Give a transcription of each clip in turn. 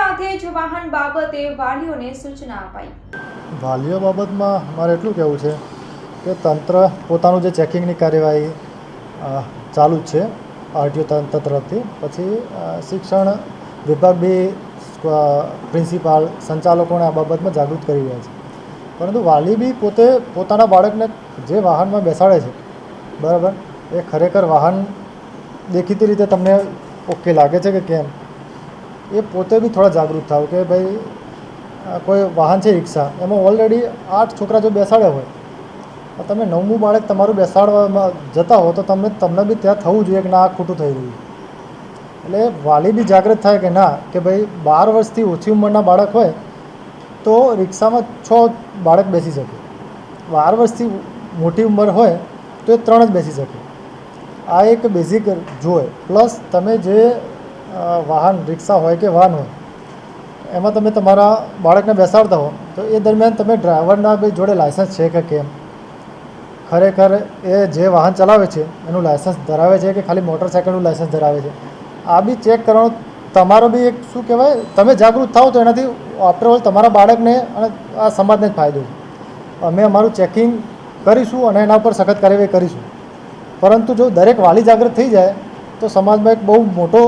વાહન બાબતે વાલીઓને સૂચના અપાઈ. વાલીઓ બાબતમાં મારે એટલું કહેવું છે કે તંત્ર પોતાનું જે ચેકિંગની કાર્યવાહી ચાલુ જ છે, આરટીઓ તંત્ર તરફથી. પછી શિક્ષણ વિભાગ બી પ્રિન્સિપાલ, સંચાલકોને આ બાબતમાં જાગૃત કરી રહ્યા છે. પરંતુ વાલી બી પોતે પોતાના બાળકને જે વાહનમાં બેસાડે છે, બરાબર, એ ખરેખર વાહન દેખીતી રીતે તમને ઓકે લાગે છે કે કેમ? એ પોતે બી થોડા જાગૃત થાવ કે ભાઈ કોઈ વાહન છે રિક્ષા, એમાં ઓલરેડી આઠ છોકરા જો બેસાડ્યા હોય તમે નવમું બાળક તમારું બેસાડવામાં જતા હો, તો તમને તમને બી ત્યાં થવું જોઈએ કે ના, આ ખોટું થઈ રહ્યું. એટલે વાલી બી જાગૃત થાય કે ના, કે ભાઈ, બાર વર્ષથી ઓછી ઉંમરના બાળક હોય, તો રિક્ષામાં છ બાળક બેસી શકે. બાર વર્ષથી મોટી ઉંમર હોય, તો એ ત્રણ જ બેસી શકે. આ એક બેઝિક જોવે. પ્લસ તમે જે વાહન, રિક્ષા હોય કે વાહન હોય, એમાં તમે તમારા બાળકને બેસાડતા હો, તો એ દરમિયાન તમે ડ્રાઈવરના બી જોડે લાયસન્સ છે કે કેમ? ખરેખર એ જે વાહન ચલાવે છે, એનું લાયસન્સ ધરાવે છે કે ખાલી મોટરસાઇકલનું લાયસન્સ ધરાવે છે? આ બી ચેક કરવાનું, તમારો બી એક શું કહેવાય, તમે જાગૃત થાવ તો એનાથી આફ્ટરઓલ તમારા બાળકને અને આ સમાજને જ ફાયદો છે. અમે અમારું ચેકિંગ કરીશું અને એના ઉપર સખત કાર્યવાહી કરીશું. પરંતુ જો દરેક વાલી જાગૃત થઈ જાય, તો સમાજમાં એક બહુ મોટો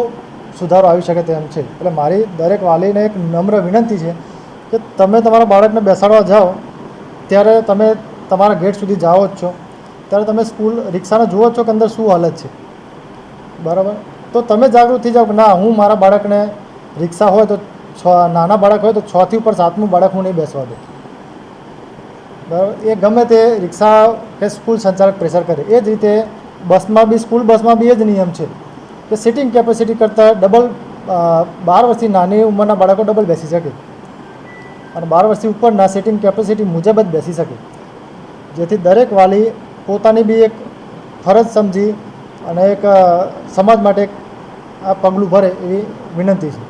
સુધારો આવી શકે તેમ છે. એટલે મારી દરેક વાલીને એક નમ્ર વિનંતી છે કે તમે તમારા બાળકને બેસાડવા જાઓ, ત્યારે તમે તમારા ગેટ સુધી જાઓ જ છો. ત્યારે તમે સ્કૂલ રિક્ષાને જુઓ છો કે અંદર શું હાલત છે. બરાબર? તો તમે જાગૃત થઈ જાઓ કે ના, હું મારા બાળકને રિક્ષા હોય તો છ, નાના બાળક હોય તો છથી ઉપર સાતમું બાળક હું નહીં બેસવા દઉં. બરાબર? એ ગમે તે રિક્ષા કે સ્કૂલ સંચાલક પ્રેશર કરે. એ જ રીતે બસમાં બી, સ્કૂલ બસમાં બી એ જ નિયમ છે. કે સિટિંગ કેપેસિટી કરતાં ડબલ બાર વર્ષથી નાની ઉંમરના બાળકો ડબલ બેસી શકે. અને બાર વર્ષથી ઉપરના સિટિંગ કેપેસિટી મુજબ જ બેસી શકે. જેથી દરેક વાલી પોતાની બી એક ફરજ સમજી અને એક સમાજ માટે એક આ પગલું ભરે એવી વિનંતી છે.